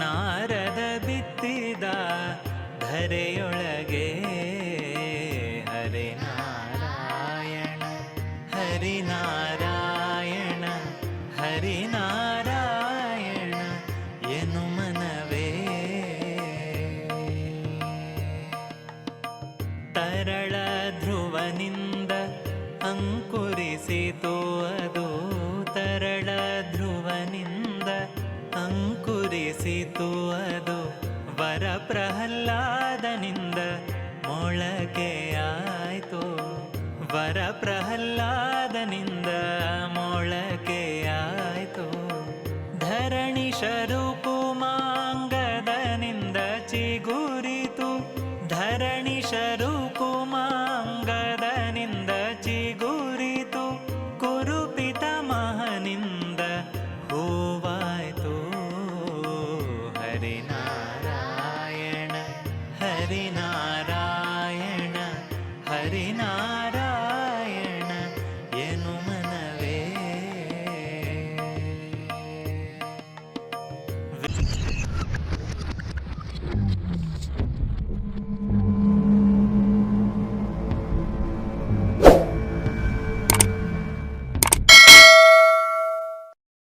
ನಾರದ ಬಿತ್ತಿದ ಧರೆಯೊಳಗೆ. ಹರಿನಾರಾಯಣ ಹರಿ ನಾರಾಯಣ ಎನು ಮನವೇ. ತರಳ ಧ್ರುವನಿಂದ ಅಂಕುರಿಸಿತು ಅದು. ಮೊಳೆಯಿತು ಅದು ವರ ಪ್ರಹ್ಲಾದನಿಂದ ಮೊಳಕೆಯಾಯಿತು ವರ ಪ್ರಹ್ಲಾದನಿಂದ ಮೊಳಕೆಯಾಯಿತು ಧರಣಿ ಶರುಕುಮಾಂಗದನಿಂದ ಚಿಗುರಿತು. ಧರಣಿ ಶರುಕುಮಾರ್ നാരായണ ഹരിന